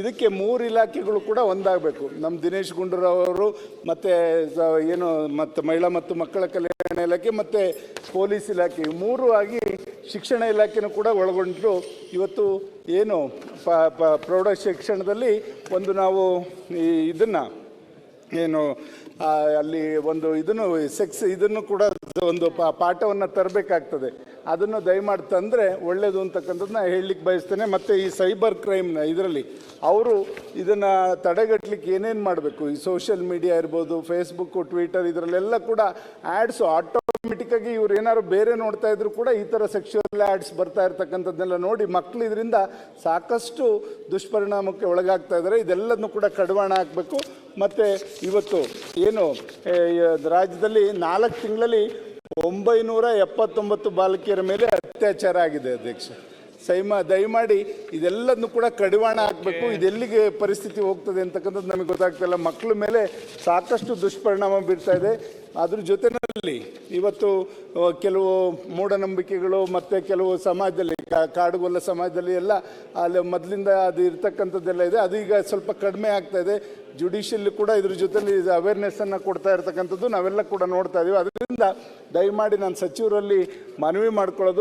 ಇದಕ್ಕೆ ಮೂರು ಇಲಾಖೆಗಳು ಕೂಡ ಒಂದಾಗಬೇಕು. ನಮ್ಮ ದಿನೇಶ್ ಗುಂಡೂರಾವ್ ಅವರು ಮತ್ತು ಏನು, ಮತ್ತು ಮಹಿಳಾ ಮತ್ತು ಮಕ್ಕಳ ಕಲ್ಯಾಣ ಇಲಾಖೆ ಮತ್ತು ಪೊಲೀಸ್ ಇಲಾಖೆ. ಮೂರು ಆಗಿ ಶಿಕ್ಷಣ ಇಲಾಖೆನೂ ಕೂಡ ಒಳಗೊಂಡ್ರು. ಇವತ್ತು ಏನು, ಪ ಪ್ರೌಢ ಶಿಕ್ಷಣದಲ್ಲಿ ಒಂದು ನಾವು ಇದನ್ನು ಏನು ಅಲ್ಲಿ ಒಂದು ಇದನ್ನು ಸೆಕ್ಸ್ ಇದನ್ನು ಕೂಡ ಒಂದು ಪಾಠವನ್ನು ತರಬೇಕಾಗ್ತದೆ. ಅದನ್ನು ದಯಮಾಡಿ ತಂದರೆ ಒಳ್ಳೆಯದು ಅಂತಕ್ಕಂಥದ್ದನ್ನ ಹೇಳಲಿಕ್ಕೆ ಬಯಸ್ತೇನೆ. ಮತ್ತು ಈ ಸೈಬರ್ ಕ್ರೈಮ್ನ ಇದರಲ್ಲಿ ಅವರು ಇದನ್ನು ತಡೆಗಟ್ಟಲಿಕ್ಕೆ ಏನೇನು ಮಾಡಬೇಕು? ಈ ಸೋಷಿಯಲ್ ಮೀಡಿಯಾ ಇರ್ಬೋದು ಫೇಸ್ಬುಕ್ಕು ಟ್ವಿಟರ್ ಇದರಲ್ಲೆಲ್ಲ ಕೂಡ ಆ್ಯಡ್ಸು ಆಟೋಮೆಟಿಕ್ಕಾಗಿ ಇವ್ರು ಏನಾದ್ರು ಬೇರೆ ನೋಡ್ತಾ ಇದ್ರು ಕೂಡ ಈ ಥರ ಸೆಕ್ಷುವಲ್ ಆ್ಯಡ್ಸ್ ಬರ್ತಾ ಇರ್ತಕ್ಕಂಥದ್ದನ್ನೆಲ್ಲ ನೋಡಿ ಮಕ್ಕಳು ಇದರಿಂದ ಸಾಕಷ್ಟು ದುಷ್ಪರಿಣಾಮಕ್ಕೆ ಒಳಗಾಗ್ತಾ ಇದ್ದಾರೆ ಇದೆಲ್ಲದನ್ನು ಕೂಡ ಕಡಿವಾಣ ಹಾಕಬೇಕು. ಮತ್ತು ಇವತ್ತು ಏನು ರಾಜ್ಯದಲ್ಲಿ ನಾಲ್ಕು ತಿಂಗಳಲ್ಲಿ ಒಂಬೈನೂರ ಎಪ್ಪತ್ತೊಂಬತ್ತು ಬಾಲಕಿಯರ ಮೇಲೆ ಅತ್ಯಾಚಾರ ಆಗಿದೆ ಅಧ್ಯಕ್ಷ. ಸೈಮ ದಯಮಾಡಿ ಇದೆಲ್ಲದನ್ನು ಕೂಡ ಕಡಿವಾಣ ಹಾಕಬೇಕು. ಇದೆಲ್ಲಿಗೆ ಪರಿಸ್ಥಿತಿ ಹೋಗ್ತದೆ ಅಂತಕ್ಕಂಥದ್ದು ನಮಗೆ ಗೊತ್ತಾಗ್ತಿಲ್ಲ ಮಕ್ಕಳ ಮೇಲೆ ಸಾಕಷ್ಟು ದುಷ್ಪರಿಣಾಮ ಬೀರ್ತಾ ಇದೆ. ಅದ್ರ ಜೊತೆಯಲ್ಲಿ ಇವತ್ತು ಕೆಲವು ಮೂಢನಂಬಿಕೆಗಳು ಮತ್ತು ಕೆಲವು ಸಮಾಜದಲ್ಲಿ ಕಾಡುಗೊಲ್ಲ ಸಮಾಜದಲ್ಲಿ ಎಲ್ಲ, ಅಲ್ಲಿ ಮೊದಲಿಂದ ಅದು ಇರ್ತಕ್ಕಂಥದ್ದೆಲ್ಲ ಇದೆ. ಅದು ಈಗ ಸ್ವಲ್ಪ ಕಡಿಮೆ ಆಗ್ತಾ ಇದೆ. ಜುಡಿಷಿಯಲ್ಲಿ ಕೂಡ ಇದ್ರ ಜೊತೆಲಿ ಅವೇರ್ನೆಸ್ಸನ್ನು ಕೊಡ್ತಾ ಇರ್ತಕ್ಕಂಥದ್ದು ನಾವೆಲ್ಲ ಕೂಡ ನೋಡ್ತಾ ಇದ್ದೀವಿ ಅದರಿಂದ ದಯಮಾಡಿ ನಾನು ಸಚಿವರಲ್ಲಿ ಮನವಿ ಮಾಡ್ಕೊಳ್ಳೋದು.